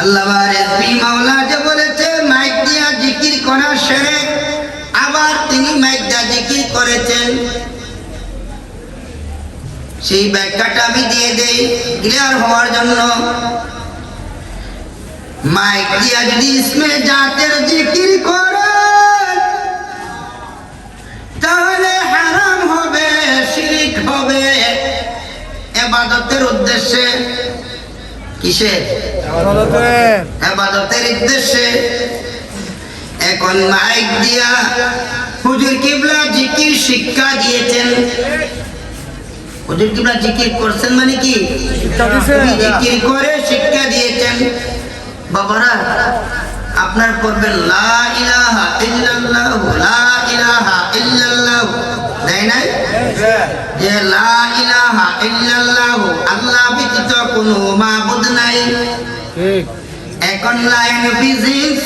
আল্লাহ রেজবি মাওলা যে বলেছে, মাইক দিয়া জিকির করা সেরে। আবার তিনি মাইক দিয়া জিকির করেছেন। সেই ব্যাখ্যাটা আমি দিয়ে দেই ক্লিয়ার হওয়ার জন্য। মাইক দিয়া যদি ইসমে জাতের জিকির করেন তাহলে হারাম হবে, শিরিক হবে। এবাদতের উদ্দেশ্যে কিসের? আবাদতের উদ্দেশ্যে এখন মাইক দিয়া হুজুর কিবলা জিকির শিক্ষা দিয়েছেন। হুজুর কিবলা জিকির করছেন মানে কি? জিকির করে শিক্ষা দিয়েছেন। বাবারা আপনার করবেন লা ইলাহা ইল্লাল্লাহ লা ইলাহা ইল্লাল্লাহ। তাই না যে লা ইলাহা ইল্লাল্লাহ আল্লাহ ব্যতীত কোনো মাবুদ নাই। এখন লাইন ফিজিক্স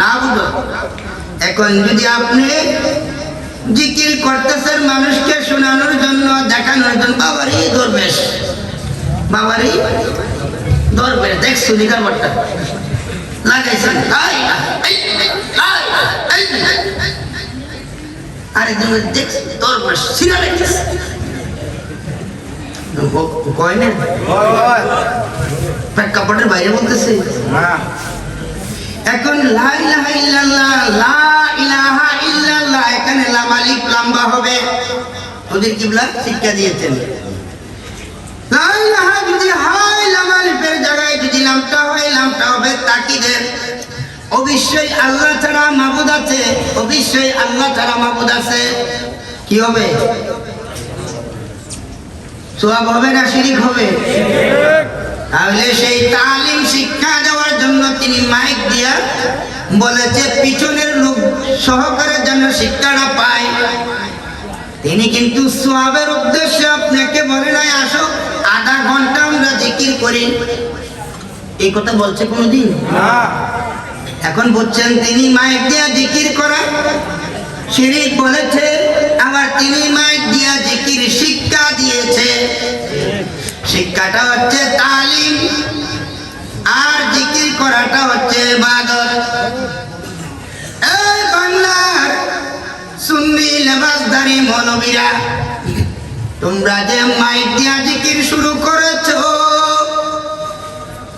না বুঝো। এখন যদি আপনি জিকির করতেছেন মানুষকে শোনানোর জন্য, দেখানোর জন্য, বাবারই দরবেশ। বাবারই দরবেশ। দেখ সুলিকার বটটা লাগাইছেন। আরেকজন দেখ দরবেশ। সিনা লাগাইছে কয় না প্রেক্ষাপটের বাইরে বলতেছে। এখন লা ইলাহা ইল্লাল্লাহ লা ইলাহা ইল্লাল্লাহ এখানে লাম আলিফ লম্বা হবে। ওদের কিবলা শিক্ষা দিয়েছেন। লা ইলাহা যদি হয় লাম আলিফের জায়গায় যদি লামটা হয় লামটা হবে তাকিদের। অবশ্যই আল্লাহ ছাড়া মাবুদ আছে অবশ্যই আল্লাহ ছাড়া মাবুদ আছে। কি হবে? সোয়াব হবে না শিরিক হবে। তাহলে সেই তালিম শিক্ষা দেওয়ার জন্য তিনি মাইক দিয়া বলেছে পিছনের লোক সহকারে যেন শিক্ষাটা পায়। তিনি কিন্তু সোয়াবের উদ্দেশ্যে আপনাকে বলে নাই আসো আধা ঘণ্টা আমরা জিকির করি। এই কথা বলছে কোনোদিন? এখন বলছেন তিনি মাইক দিয়া জিকির করা শিরিক বলেছে আবার তিনি মাইক দিয়া জিকির শিক্ষা দিয়েছে। শিক্ষাটা হচ্ছে তালিম, আর জিকির করাটা হচ্ছে ইবাদত। এই বাংলার সুন্নি লেবাসদারি মৌলবীরা, তোমরা যে মাইক দিয়া জিকির শুরু করেছ,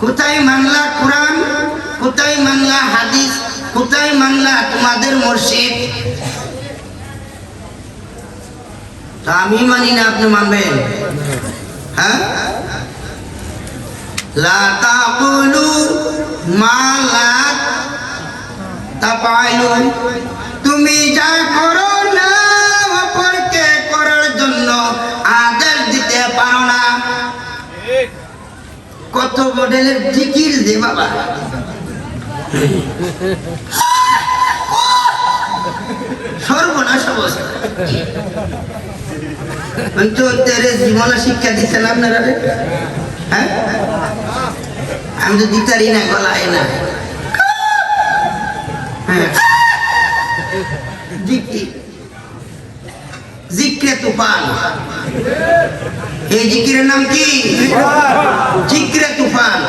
কোথায় মানলা কোরআন, কোথায় মানলা হাদিস, কোথায় মানলা তোমাদের মসজিদ তা আমি মানি না, আপনি মানবেন। হ্যাঁ? লা তাকুলু তুমি যা করো করার জন্য আদেশ দিতে পারো না। কত মডেলের জিকির দে বাবা। সর্বনাশ অবস্থা পঞ্চত্তরের জীবনা শিক্ষা দিচ্ছেন আপনারা? হ্যাঁ? আমি তো দিতারি না গলায় না হ্যাঁ। জিকির তুফান। এই জিকিরের নাম কি? জিক্রে তুফান।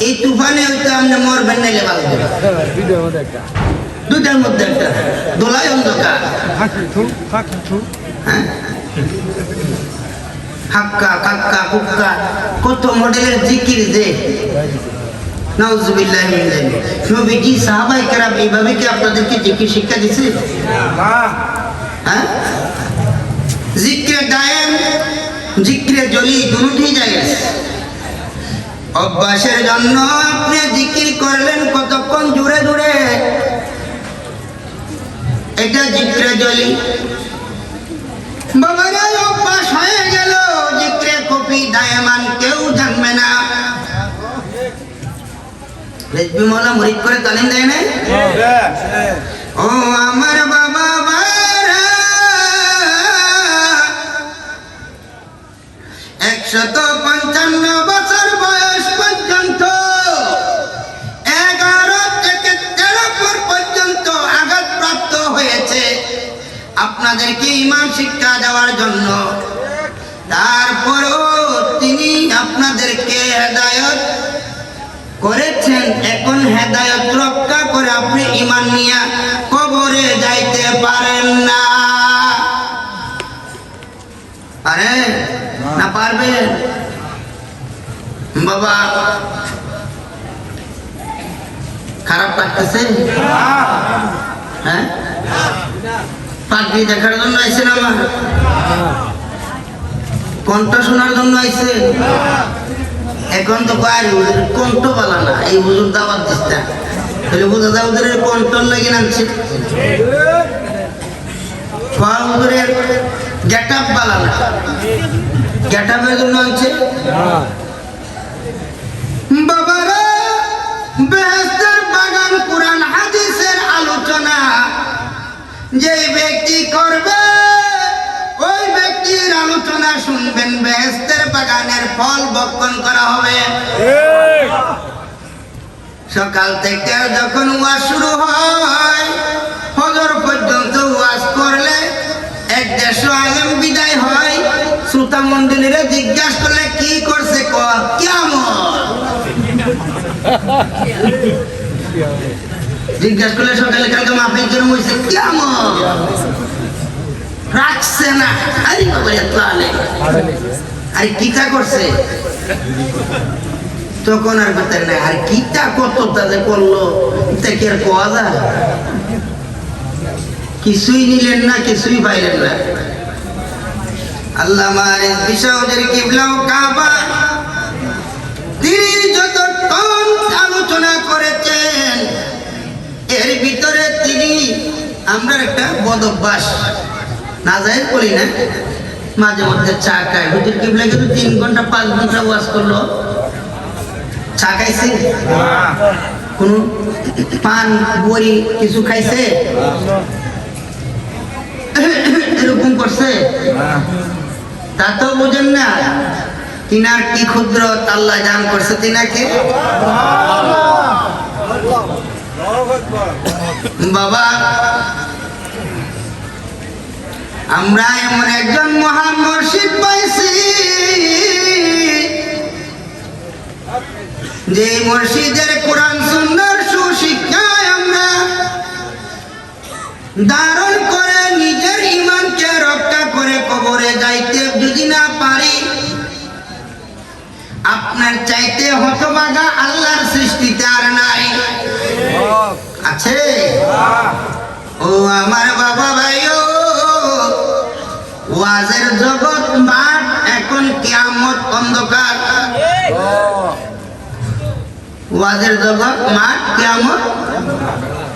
এই তুফানে হয়তো আপনি মরবেন নাইলে ভিডিওর মধ্যে একটা। দোলাই অন্ধকার। হ্যাঁ? হাক্কা কাক্কা কুক্কা কত মডেলের জিকির যে। নাউজুবিল্লাহ নবীজি সাহাবায়ে কেরাম এইভাবে কি আপনাদেরকে জিকির শিক্ষা দিছে? হ্যাঁ? জিক্রে দায়েম জিক্রে জলি অভ্যাসের জন্য আপনি জিকির করলেন কতক্ষণ? জুড়ে জুড়ে। এটা জিক্রে জলি বাবারা অভ্যাস হয়ে কপি দায়ামান কেউ জানবে না। রেজবি করে তালিম দেয় না আপনাদেরকে ইমান শিক্ষা দেওয়ার জন্য। তারপরও তিনি আপনাদেরকে হেদায়ত করেছেন। এখন হেদায়ত রক্ষা করে আপনি ইমান নিয়া কবরে যাইতে পারেন না। আরে, না পারবেন? বাবা, খারাপ লাগতেছে? পাগড়ি দেখার জন্য আইছেন আমার? কণ্ঠ শোনার জন্য আইছে এখন তো বাইরে কণ্ঠ বলা না, এই হুজুর দাওয়াত দিচ্ছে তাহলে বোঝা যায় ওদের কণ্ঠ লাগে নামছে? ছোয়া হুজুরের গেট আপ বালা না। গেট আপের জন্য আনছে? বাবারা বেহেস্তের বাগান কোরআন হাদিসের আলোচনা। যে ব্যক্তি করবে ওই ব্যক্তির আলোচনা শুনবেন বেহেস্তের বাগানের ফল বক্ষণ করা হবে। সকাল থেকে যখন ওয়াজ শুরু হয় ফজর পর্যন্ত ওয়াজ করলে এক দেড়শো আলেম বিদায় হয়। শ্রোতা মন্ডলীরা জিজ্ঞাসা করলে কি করছে? ক কেমন জিজ্ঞাসা করলে সকালে কালকে মাফিক জন্য হয়েছে কেমন রাখছে না। আরে আরে কিতা করছে? তখন আর বেতার নাই। আর কিতা কত করল তা কি আর যায়? কিছুই নিলেন না, কিছুই পাইলেন না। আল্লাহ মারে বিশাউদের কিবলাও কাবা। তিনি যতক্ষণ আলোচনা করেছেন, এর ভিতরে তিনি আমরা একটা বদ অভ্যাস না যাই করি না। মাঝে মধ্যে চা খাই। হুজুর কিবলা কিন্তু তিন ঘণ্টা, পাঁচ ঘণ্টা ওয়াজ করল। চা খাইছে? কোন পান, বড়ি কিছু খাইছে? এরকম করছে? তা তো বুঝেন না। তিনার কি ক্ষুদ্র আল্লাহ দান করছে তিনাকে? বাবা আমরা এমন একজন মহান মসজিদ পাইছি। যে মসজিদের কোরআন সুন্দর সুশিক্ষায় আমরা ধারণ করে নিজের ইমানকে রক্ষা করে কবরে যাইতে যদি না পারি আপনার চাইতে হতবাগা আল্লাহর সৃষ্টিতে আর নাই। আছে? ও আমার বাবা ভাই ও ওয়াজের জগৎ মাঠ, এখন কিয়ামত অন্ধকার। ওয়াজের জগৎ মাঠ, কিয়ামত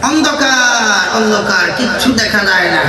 অন্ধকার অন্ধকার, কিচ্ছু দেখা যায় না।